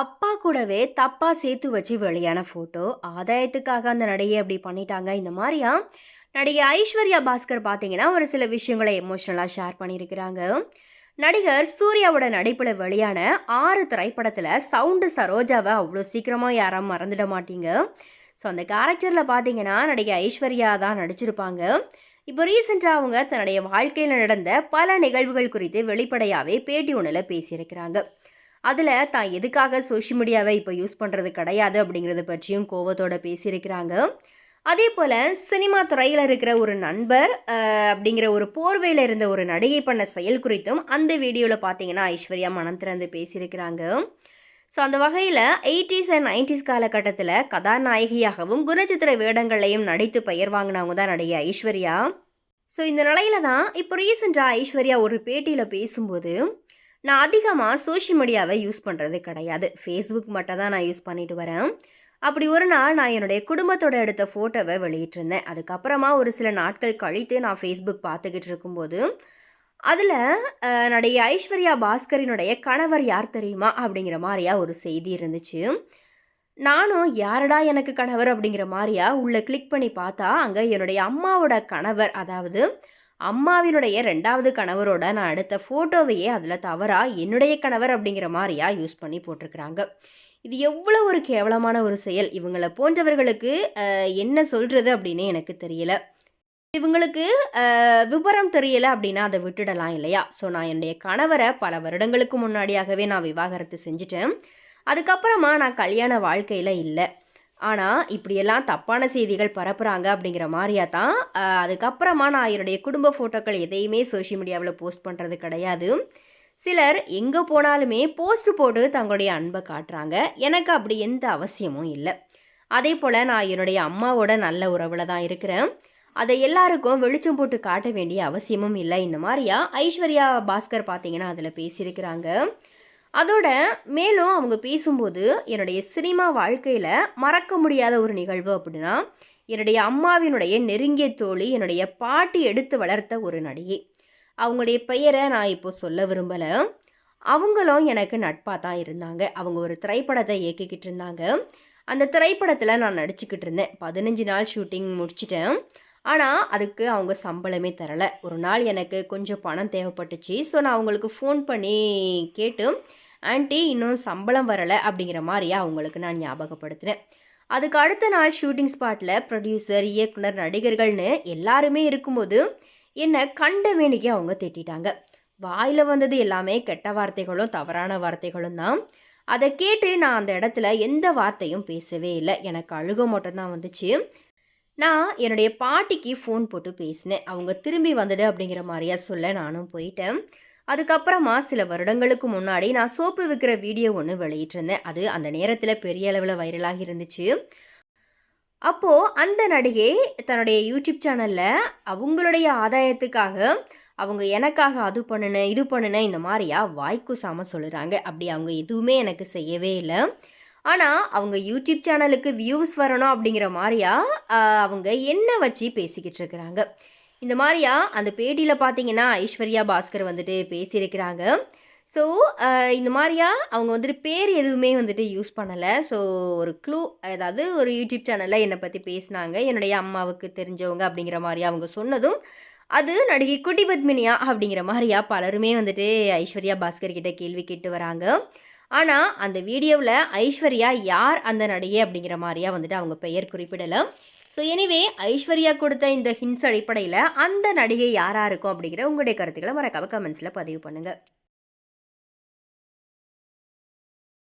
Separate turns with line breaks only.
அப்பா கூடவே தப்பாக சேர்த்து வச்சு வெளியான ஃபோட்டோ ஆதாயத்துக்காக அந்த நடிகை அப்படி பண்ணிட்டாங்க. இந்த மாதிரியா? நடிகை ஐஸ்வர்யா பாஸ்கர் பார்த்தீங்கன்னா ஒரு சில விஷயங்களை எமோஷனலாக ஷேர் பண்ணியிருக்கிறாங்க. நடிகர் சூர்யாவோட நடிப்பில் வெளியான ஆறு திரைப்படத்தில் சவுண்டு சரோஜாவை அவ்வளோ சீக்கிரமாக யாரும் மறந்துட மாட்டீங்க. ஸோ அந்த கேரக்டரில் பார்த்தீங்கன்னா நடிகை ஐஸ்வர்யா தான் நடிச்சிருப்பாங்க. இப்போ ரீசெண்டாக அவங்க தன்னுடைய வாழ்க்கையில் நடந்த பல நிகழ்வுகள் குறித்து வெளிப்படையாகவே பேட்டி ஒன்றில் பேசியிருக்கிறாங்க. அதில் தான் எதுக்காக சோஷியல் மீடியாவை இப்போ யூஸ் பண்ணுறது கிடையாது அப்படிங்கிறத பற்றியும் கோவத்தோடு பேசியிருக்கிறாங்க. அதே போல் சினிமா துறையில் இருக்கிற ஒரு நண்பர் அப்படிங்கிற ஒரு போர்வையில் இருந்த ஒரு நடிகை பண்ண செயல் குறித்தும் அந்த வீடியோவில் பார்த்தீங்கன்னா ஐஸ்வர்யா மனம் திறந்து பேசியிருக்கிறாங்க. ஸோ அந்த வகையில் எயிட்டிஸ் அண்ட் நைன்டிஸ் காலகட்டத்தில் கதாநாயகியாகவும் குணச்சித்திர வேடங்களையும் நடித்து பெயர் வாங்கினவங்க தான் நடிகை ஐஸ்வர்யா. ஸோ இந்த நிலையில தான் இப்போ ரீசெண்டாக ஐஸ்வர்யா ஒரு பேட்டியில் பேசும்போது நான் அதிகமாக சோஷியல் மீடியாவை யூஸ் பண்ணுறது கிடையாது. ஃபேஸ்புக் மட்டும் தான் நான் யூஸ் பண்ணிட்டு வரேன். அப்படி ஒரு நாள் நான் என்னுடைய குடும்பத்தோட எடுத்த ஃபோட்டோவை வெளியிட்டிருந்தேன். அதுக்கப்புறமா ஒரு சில நாட்கள் கழித்து நான் ஃபேஸ்புக் பார்த்துக்கிட்டு இருக்கும்போது அதில் என்னுடைய ஐஸ்வர்யா பாஸ்கரினுடைய கணவர் யார் தெரியுமா? அப்படிங்கிற மாதிரியா ஒரு செய்தி இருந்துச்சு. நானும் யாரடா எனக்கு கணவர்? அப்படிங்கிற மாதிரியா உள்ளே கிளிக் பண்ணி பார்த்தா அங்கே என்னுடைய அம்மாவோட கணவர் அதாவது அம்மாவினுடைய ரெண்டாவது கணவரோட நான் எடுத்த ஃபோட்டோவையே அதில் தவறா என்னுடைய கணவர் அப்படிங்கிற மாதிரியா யூஸ் பண்ணி போட்டிருக்கிறாங்க. இது எவ்வளோ ஒரு கேவலமான ஒரு செயல். இவங்களை போன்றவர்களுக்கு என்ன சொல்கிறது அப்படின்னு எனக்கு தெரியல. இவங்களுக்கு விபரம் விவரம் அப்படின்னா அதை விட்டுடலாம் இல்லையா? ஸோ நான் என்னுடைய கணவரை பல வருடங்களுக்கு முன்னாடியாகவே நான் விவாகரத்து செஞ்சுட்டேன். அதுக்கப்புறமா நான் கல்யாண வாழ்க்கையில் இல்லை. ஆனால் இப்படியெல்லாம் தப்பான செய்திகள் பரப்புகிறாங்க அப்படிங்கிற மாதிரியா தான் அதுக்கப்புறமா நான் என்னுடைய குடும்ப ஃபோட்டோக்கள் எதையுமே சோஷியல் மீடியாவில் போஸ்ட் பண்ணுறது கிடையாது. சிலர் எங்கே போனாலுமே போஸ்ட் போட்டு தங்களுடைய அன்பை காட்டுறாங்க. எனக்கு அப்படி எந்த அவசியமும் இல்லை. அதே போல் நான் என்னுடைய அம்மாவோட நல்ல உறவில் தான் இருக்கிறேன். அதை எல்லாருக்கும் வெளிச்சம் போட்டு காட்ட வேண்டிய அவசியமும் இல்லை. இந்த மாதிரியா ஐஸ்வர்யா பாஸ்கர் பார்த்தீங்கன்னா அதில் பேசியிருக்கிறாங்க. அதோட மேலும் அவங்க பேசும்போது என்னுடைய சினிமா வாழ்க்கையில் மறக்க முடியாத ஒரு நிகழ்வு அப்படின்னா என்னுடைய அம்மாவினுடைய நெருங்கிய தோழி என்னுடைய பாட்டி எடுத்து வளர்த்த ஒரு நடிகை. அவங்களுடைய பெயரை நான் இப்போ சொல்ல விரும்பலை. அவங்களும் எனக்கு நட்பாக தான் இருந்தாங்க. அவங்க ஒரு திரைப்படத்தை இயக்கிக்கிட்டு இருந்தாங்க. அந்த திரைப்படத்தில் நான் நடிச்சுக்கிட்டு இருந்தேன். பதினஞ்சு நாள் ஷூட்டிங் முடிச்சிட்டேன். ஆனால் அதுக்கு அவங்க சம்பளமே தரலை. ஒரு நாள் எனக்கு கொஞ்சம் பணம் தேவைப்பட்டுச்சு. ஸோ நான் அவங்களுக்கு ஃபோன் பண்ணி கேட்டு ஆன்ட்டி இன்னும் சம்பளம் வரலை அப்படிங்கிற மாதிரியா அவங்களுக்கு நான் ஞாபகப்படுத்தினேன் அதுக்கு அடுத்த நாள் ஷூட்டிங் ஸ்பாட்டில் ப்ரொடியூசர் இயக்குனர் நடிகர்கள்னு எல்லாருமே இருக்கும்போது என்னை கண்டவேணிக்கு அவங்க திட்டாங்க வாயில் வந்தது எல்லாமே கெட்ட வார்த்தைகளும் தவறான வார்த்தைகளும் தான். அதை கேட்டு நான் அந்த இடத்துல எந்த வார்த்தையும் பேசவே இல்லை. எனக்கு அழுக மட்டும்தான் வந்துச்சு. நான் என்னுடைய பாட்டிக்கு ஃபோன் போட்டு பேசினேன். அவங்க திரும்பி வந்துடு அப்படிங்கிற மாதிரியா சொல்ல நானும் போயிட்டேன். அதுக்கப்புறமா சில வருடங்களுக்கு முன்னாடி நான் சோப்பு விற்கிற வீடியோ ஒன்று வெளியிட்டிருந்தேன். அது அந்த நேரத்தில் பெரிய அளவில் வைரலாக இருந்துச்சு. அப்போது அந்த நடிகை தன்னுடைய யூடியூப் சேனலில் அவங்களுடைய ஆதாயத்துக்காக அவங்க எனக்காக அது பண்ணுன இது பண்ணுன இந்த மாதிரியா வாய்க்குசாமல் சொல்லுறாங்க. அப்படி அவங்க எதுவுமே எனக்கு செய்யவே இல்லை. ஆனால் அவங்க யூடியூப் சேனலுக்கு வியூஸ் வரணும் அப்படிங்கிற மாதிரியா அவங்க என்ன வச்சு பேசிக்கிட்டு இருக்கிறாங்க? இந்த மாதிரியா அந்த பேட்டியில் பார்த்தீங்கன்னா ஐஸ்வர்யா பாஸ்கர் வந்துட்டு பேசியிருக்கிறாங்க. ஸோ இந்த மாதிரியா அவங்க வந்துட்டு பேர் எதுவுமே வந்துட்டு யூஸ் பண்ணலை. ஸோ ஒரு க்ளூ அதாவது ஒரு யூடியூப் சேனலில் என்னை பற்றி பேசினாங்க. என்னுடைய அம்மாவுக்கு தெரிஞ்சவங்க அப்படிங்கிற மாதிரி அவங்க சொன்னதும் அது நடிகை குட்டி பத்மினியா அப்படிங்கிற மாதிரியா பலருமே வந்துட்டு ஐஸ்வர்யா பாஸ்கர் கிட்ட கேள்வி கேட்டு வராங்க. ஆனால் அந்த வீடியோவில் ஐஸ்வர்யா யார் அந்த நடிகை அப்படிங்கிற மாதிரியா வந்துட்டு அவங்க பெயர் குறிப்பிடலை. ஸோ எனிவே ஐஸ்வர்யா கொடுத்த இந்த ஹிண்ட்ஸ் அடிப்படையில் அந்த நடிகை யாராக இருக்கும் அப்படிங்கிற உங்களுடைய கருத்துக்களை மறக்காம கமெண்ட்ஸில் பதிவு பண்ணுங்கள்